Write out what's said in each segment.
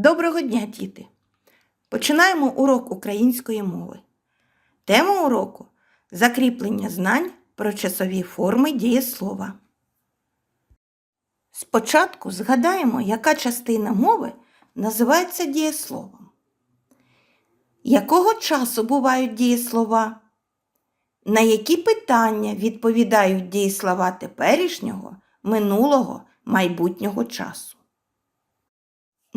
Доброго дня, діти! Починаємо урок української мови. Тема уроку закріплення знань про часові форми дієслова. Спочатку згадаємо, яка частина мови називається дієсловом. Якого часу бувають дієслова? На які питання відповідають дієслова теперішнього, минулого, майбутнього часу?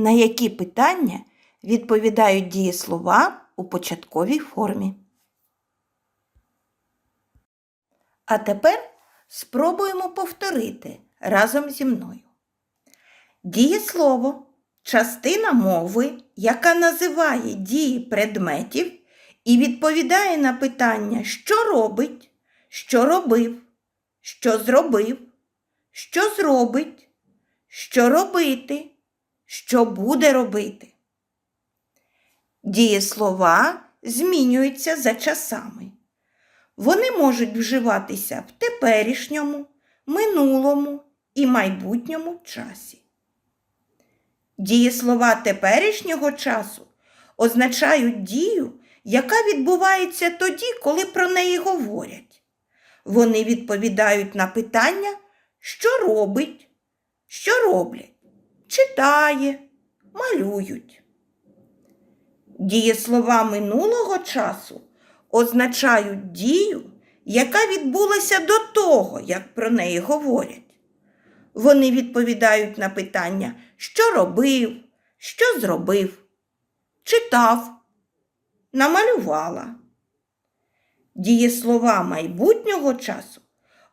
На які питання відповідають дієслова у початковій формі? А тепер спробуємо повторити разом зі мною. Дієслово частина мови, яка називає дії предметів і відповідає на питання, що робить, що робив, що зробив, що зробить, що робити що буде робити. Дієслова змінюються за часами. Вони можуть вживатися в теперішньому, минулому і майбутньому часі. Дієслова теперішнього часу означають дію, яка відбувається тоді, коли про неї говорять. Вони відповідають на питання, що робить, що роблять читає, малюють. Дієслова минулого часу означають дію, яка відбулася до того, як про неї говорять. Вони відповідають на питання, що робив, що зробив, читав, намалювала. Дієслова майбутнього часу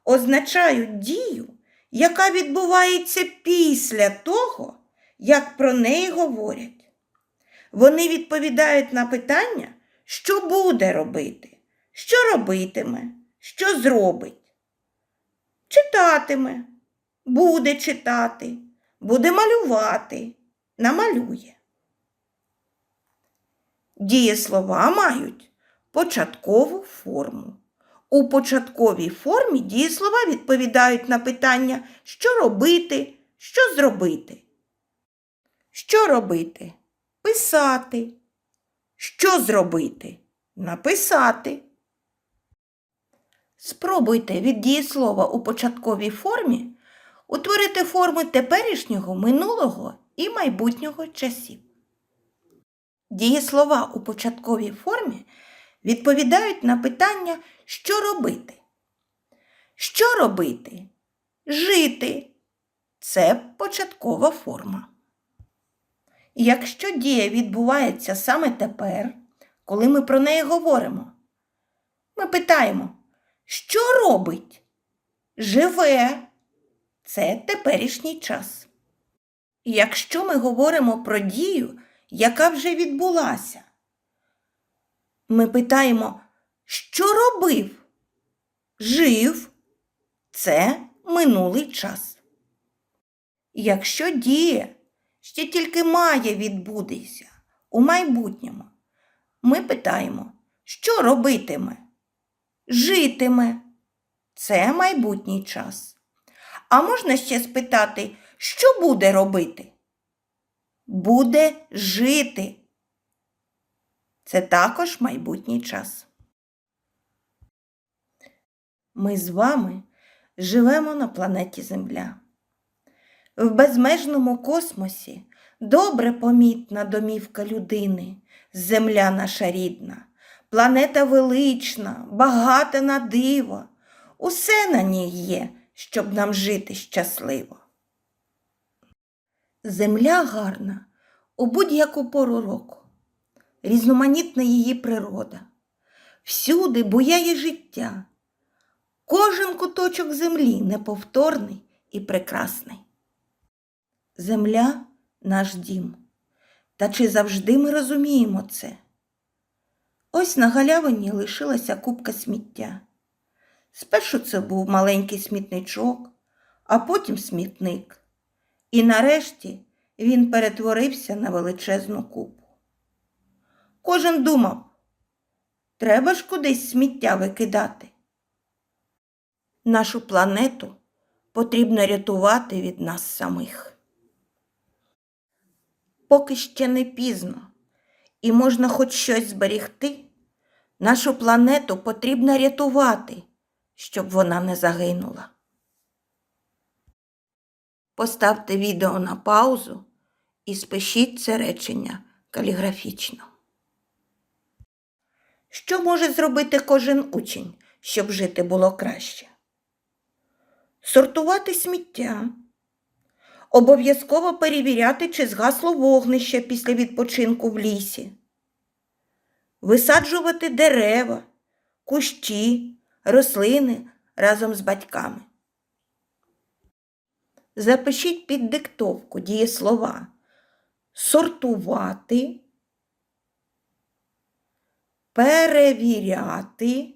означають дію, яка відбувається після того, як про неї говорять. Вони відповідають на питання, що буде робити, що робитиме, що зробить. Читатиме, буде читати, буде малювати, намалює. Дієслова мають початкову форму. У початковій формі дієслова відповідають на питання, що робити, що зробити. Що робити? Писати. Що зробити? Написати. Спробуйте від дієслова у початковій формі утворити форми теперішнього, минулого і майбутнього часів. Дієслова у початковій формі відповідають на питання, що робити. Що робити? Жити це початкова форма. Якщо дія відбувається саме тепер, коли ми про неї говоримо, ми питаємо, що робить? Живе це теперішній час. Якщо ми говоримо про дію, яка вже відбулася, ми питаємо, що робив? Жив це минулий час. Якщо дія ще тільки має відбутися у майбутньому, ми питаємо, що робитиме? Житиме це майбутній час. А можна ще спитати, що буде робити? Буде жити. Це також майбутній час. Ми з вами живемо на планеті Земля. В безмежному космосі добре помітна домівка людини, земля наша рідна, планета велична, багата на диво. Усе на ній є, щоб нам жити щасливо. Земля гарна у будь-яку пору року різноманітна її природа. Всюди буяє життя. Кожен куточок землі неповторний і прекрасний. Земля наш дім. Та чи завжди ми розуміємо це? Ось на галявині лишилася купка сміття. Спершу це був маленький смітничок, а потім смітник. І нарешті він перетворився на величезну купу. Кожен думав, треба ж кудись сміття викидати. Нашу планету потрібно рятувати від нас самих. поки ще не пізно, і можна хоч щось зберігти, нашу планету потрібно рятувати, щоб вона не загинула. Поставте відео на паузу і спишіть це речення каліграфічно. Що може зробити кожен учень, щоб жити було краще? Сортувати сміття, обов'язково перевіряти, чи згасло вогнище після відпочинку в лісі, висаджувати дерева, кущі, рослини разом з батьками. Запишіть під диктовку дієслова сортувати, перевіряти,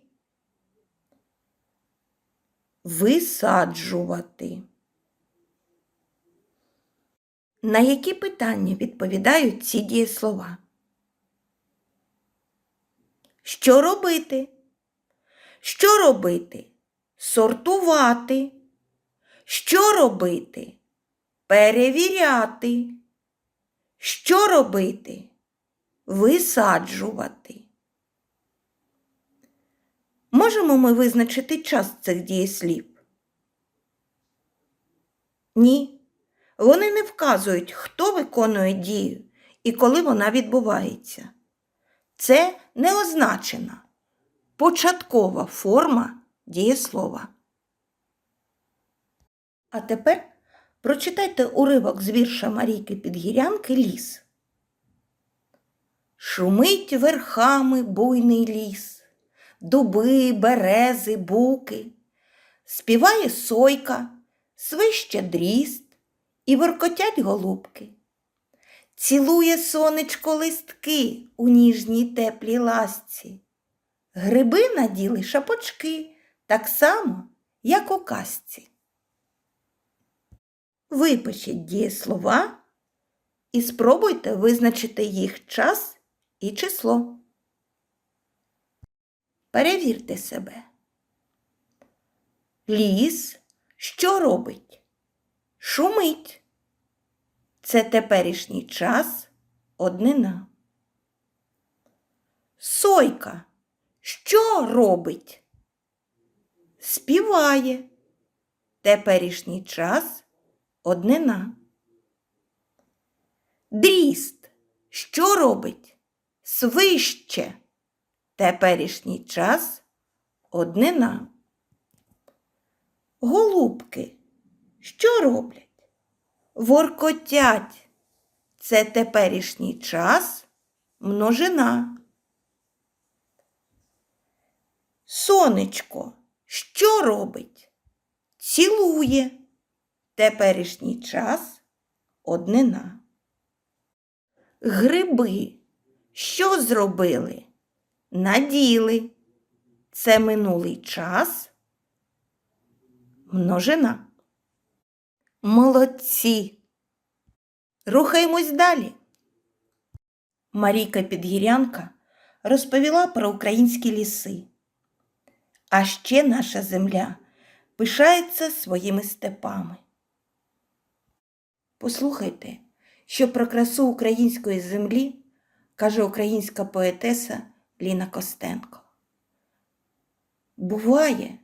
висаджувати. На які питання відповідають ці дієслова? Що робити? Що робити? Сортувати. Що робити? Перевіряти. Що робити? Висаджувати. Можемо ми визначити час цих дієслів? Ні. Вони не вказують, хто виконує дію і коли вона відбувається. Це неозначена, початкова форма дієслова. А тепер прочитайте уривок з вірша Марійки Підгірянки Ліс. Шумить верхами буйний ліс, дуби, берези, буки, співає сойка, свище дріст і воркотять голубки. Цілує сонечко листки у ніжній теплій ласці. Гриби наділи шапочки так само, як у казці. Випишіть дієслова і спробуйте визначити їх час і число. Перевірте себе. Ліс що робить? Шумить. Це теперішній час однина. Сойка що робить? Співає. Теперішній час однина. Дріст що робить? Свище. Теперішній час однина. Голубки що роблять? Воркотять. Це теперішній час множина. Сонечко що робить? Цілує. Теперішній час однина. Гриби що зробили? Наділи. Це минулий час множина. Молодці. Рухаємось далі. Марійка Підгірянка розповіла про українські ліси. А ще наша земля пишається своїми степами. Послухайте, що про красу української землі каже українська поетеса Ліна Костенко. Буває,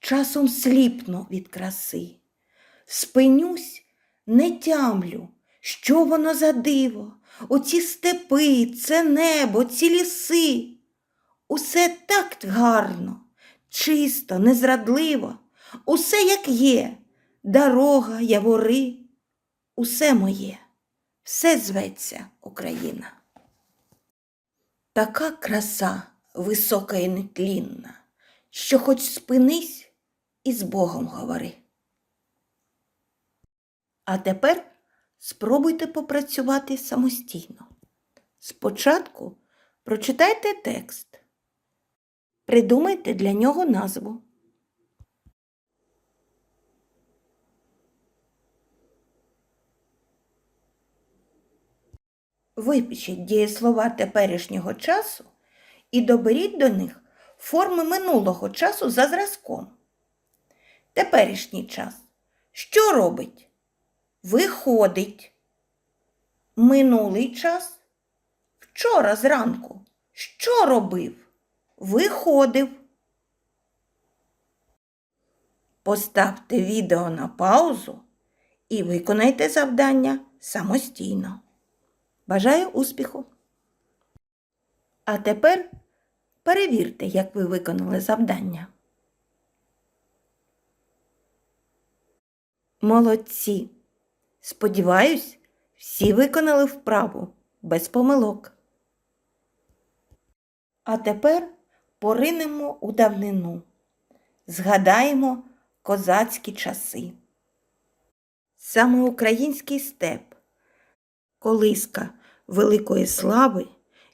часом сліпну від краси, спинюсь, не тямлю, що воно за диво, оці степи, це небо, ці ліси. Усе так гарно, чисто, незрадливо, усе як є, дорога, явори, усе моє, все зветься Україна. Така краса висока і нетлінна, що хоч спинись і з Богом говори. А тепер спробуйте попрацювати самостійно. Спочатку прочитайте текст, придумайте для нього назву. Випишіть дієслова теперішнього часу і доберіть до них форми минулого часу за зразком. Теперішній час. Що робить? Виходить. Минулий час. Вчора зранку. Що робив? Виходив. Поставте відео на паузу і виконайте завдання самостійно. Бажаю успіху! А тепер перевірте, як ви виконали завдання. Молодці! Сподіваюсь, всі виконали вправу без помилок. А тепер поринемо у давнину. Згадаємо козацькі часи. Саме український степ, колиска великої слави,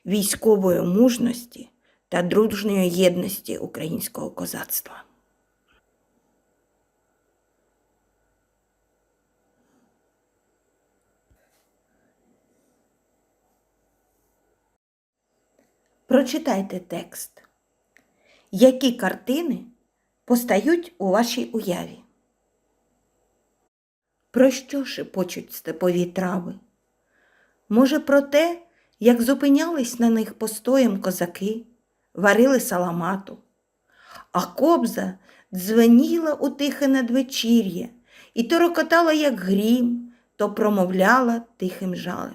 військової мужності та дружньої єдності українського козацтва. Прочитайте текст. Які картини постають у вашій уяві? Про що шепочуть степові трави? Може, про те, як зупинялись на них постоєм козаки, варили саламату, а кобза дзвеніла у тихе надвечір'я і то рокотала, як грім, то промовляла тихим жалем.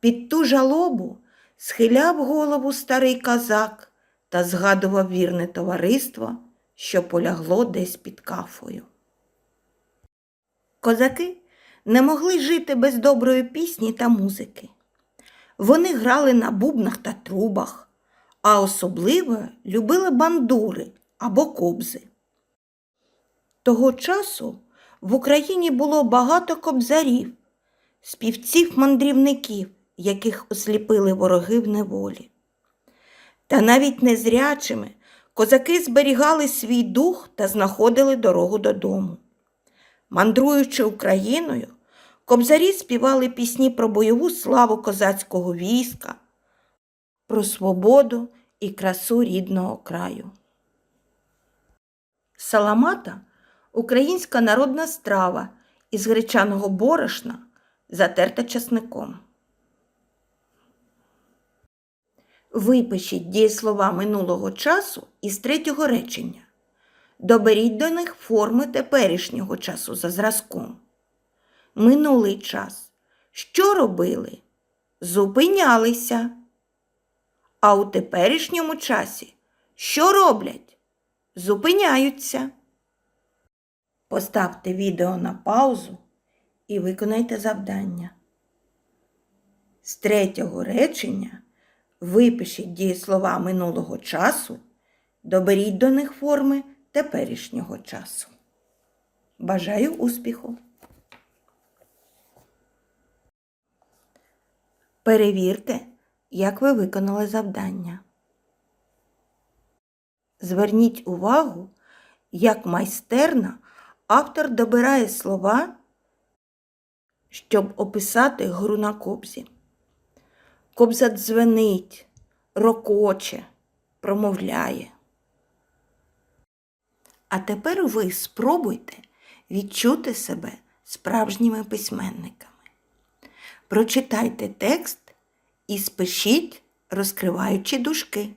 Під ту жалобу схиляв голову старий козак та згадував вірне товариство, що полягло десь під кафою. Козаки не могли жити без доброї пісні та музики. Вони грали на бубнах та трубах, а особливо любили бандури або кобзи. Того часу в Україні було багато кобзарів, співців-мандрівників, яких осліпили вороги в неволі. Та навіть незрячими козаки зберігали свій дух та знаходили дорогу додому. Мандруючи Україною, кобзарі співали пісні про бойову славу козацького війська, про свободу і красу рідного краю. Саламата українська народна страва із гречаного борошна, затерта часником. Випишіть дієслова минулого часу із третього речення. Доберіть до них форми теперішнього часу за зразком. Минулий час. Що робили? Зупинялися. А у теперішньому часі що роблять? Зупиняються. Поставте відео на паузу і виконайте завдання. З третього речення випишіть дієслова минулого часу, доберіть до них форми теперішнього часу. Бажаю успіху! Перевірте, як ви виконали завдання. Зверніть увагу, як майстерно автор добирає слова, щоб описати гру на кобзі. Кобза дзвенить, рокоче, промовляє. А тепер ви спробуйте відчути себе справжніми письменниками. Прочитайте текст і спишіть, розкриваючи дужки.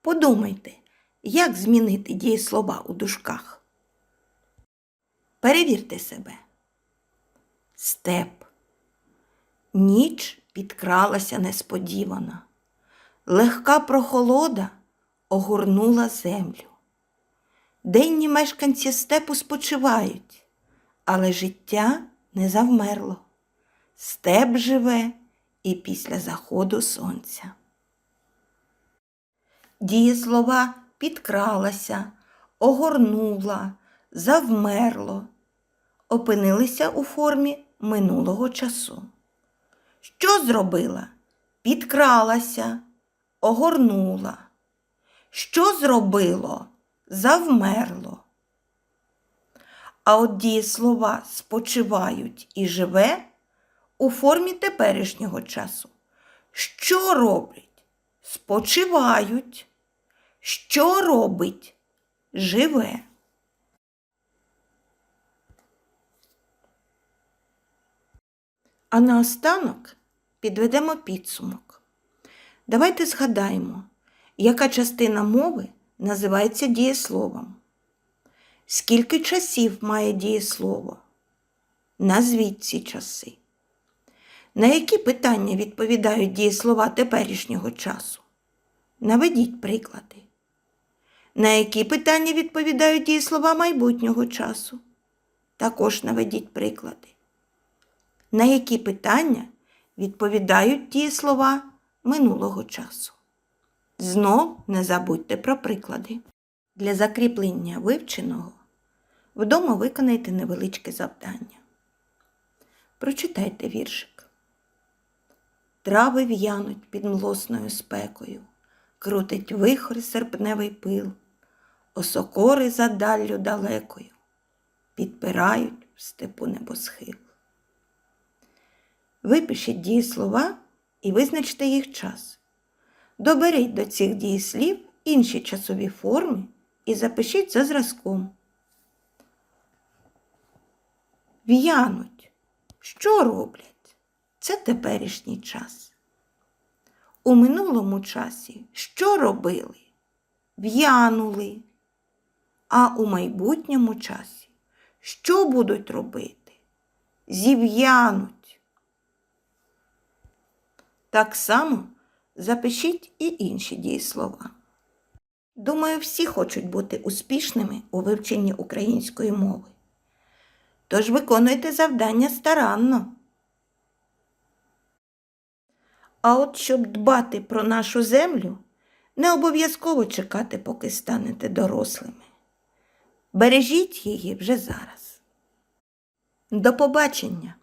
Подумайте, як змінити дієслова у дужках. Перевірте себе. Степ. Ніч підкралася несподівано. Легка прохолода огорнула землю. Денні мешканці степу спочивають, але життя не завмерло. Степ живе і після заходу сонця. Дієслова підкралася, огорнула, завмерло, опинилися у формі минулого часу. Що зробила? Підкралася, огорнула. Що зробило? Завмерло. А от дієслова спочивають і живе у формі теперішнього часу. Що роблять? Спочивають. Що робить? Живе. А наостанок підведемо підсумок. Давайте згадаємо, яка частина мови називається дієсловом. Скільки часів має дієслово? Назвіть ці часи. На які питання відповідають дієслова теперішнього часу? Наведіть приклади. На які питання відповідають дієслова майбутнього часу? Також наведіть приклади. На які питання відповідають дієслова минулого часу? Знов не забудьте про приклади. Для закріплення вивченого вдома виконайте невеличке завдання. Прочитайте віршик. Трави в'януть під млосною спекою, крутить вихор серпневий пил, осокори за даллю далекою, підпирають в степу небосхил. Випишіть дієслова і визначте їх час. Доберіть до цих дієслів інші часові форми і запишіть за зразком. В'януть. Що роблять? Це теперішній час. У минулому часі що робили? В'янули. А у майбутньому часі що будуть робити? Зів'януть. Так само запишіть і інші дієслова. Думаю, всі хочуть бути успішними у вивченні української мови. Тож виконуйте завдання старанно. А от щоб дбати про нашу землю, не обов'язково чекати, поки станете дорослими. Бережіть її вже зараз. До побачення!